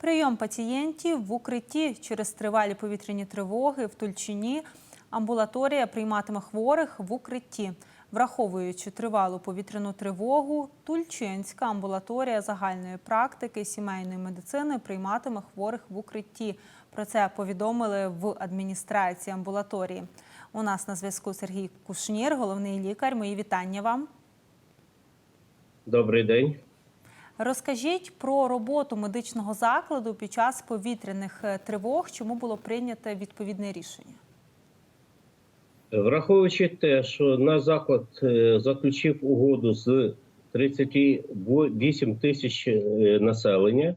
Прийом пацієнтів в укритті через тривалі повітряні тривоги в Тульчині. Амбулаторія прийматиме хворих в укритті. Враховуючи тривалу повітряну тривогу, Тульчинська амбулаторія загальної практики сімейної медицини прийматиме хворих в укритті. Про це повідомили в адміністрації амбулаторії. У нас на зв'язку Сергій Кушнір, головний лікар. Мої вітання вам. Добрий день. Розкажіть про роботу медичного закладу під час повітряних е, тривог, чому було прийнято відповідне рішення. Враховуючи те, що наш заклад е, заключив угоду з 38 тисяч е, населення,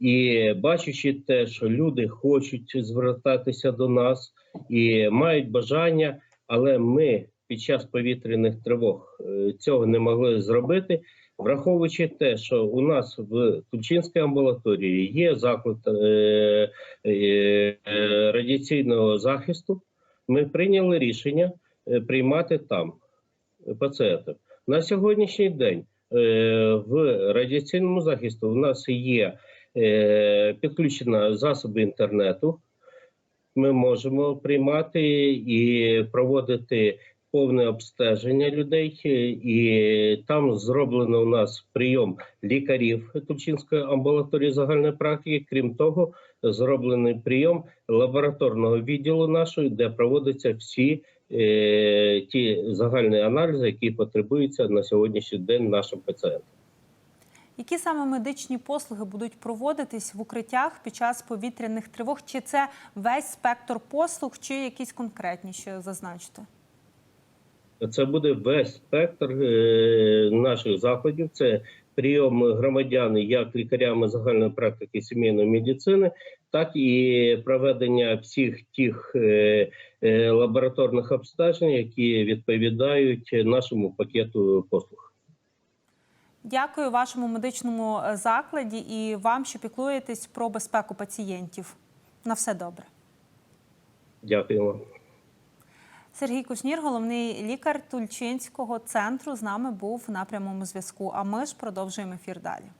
і бачачи те, що люди хочуть звертатися до нас і мають бажання, але ми під час повітряних тривог е, цього не могли зробити. Враховуючи те, що у нас в Тульчинській амбулаторії є заклад е, е, радіаційного захисту, ми прийняли рішення приймати там пацієнтів. На сьогоднішній день в радіаційному захисті у нас є е, підключено засоби інтернету. Ми можемо приймати і проводити повне обстеження людей, е, і там зроблено у нас прийом лікарів Тульчинської амбулаторії загальної практики. Крім того, зроблений прийом лабораторного відділу нашої, де проводяться всі е, ті загальні аналізи, які потребуються на сьогоднішній день нашим пацієнтам. Які саме медичні послуги будуть проводитись в укриттях під час повітряних тривог? Чи це весь спектр послуг, чи якісь конкретніші зазначити? Це буде весь спектр е, наших заходів. Це прийом громадян як лікарями загальної практики сімейної медицини, так і проведення всіх тих е, е, лабораторних обстежень, які відповідають нашому пакету послуг. Дякую вашому медичному закладі і вам, що піклуєтесь про безпеку пацієнтів. На все добре. Дякуємо. Сергій Кушнір, головний лікар Тульчинського центру, з нами був на прямому зв'язку. А ми ж продовжуємо ефір далі.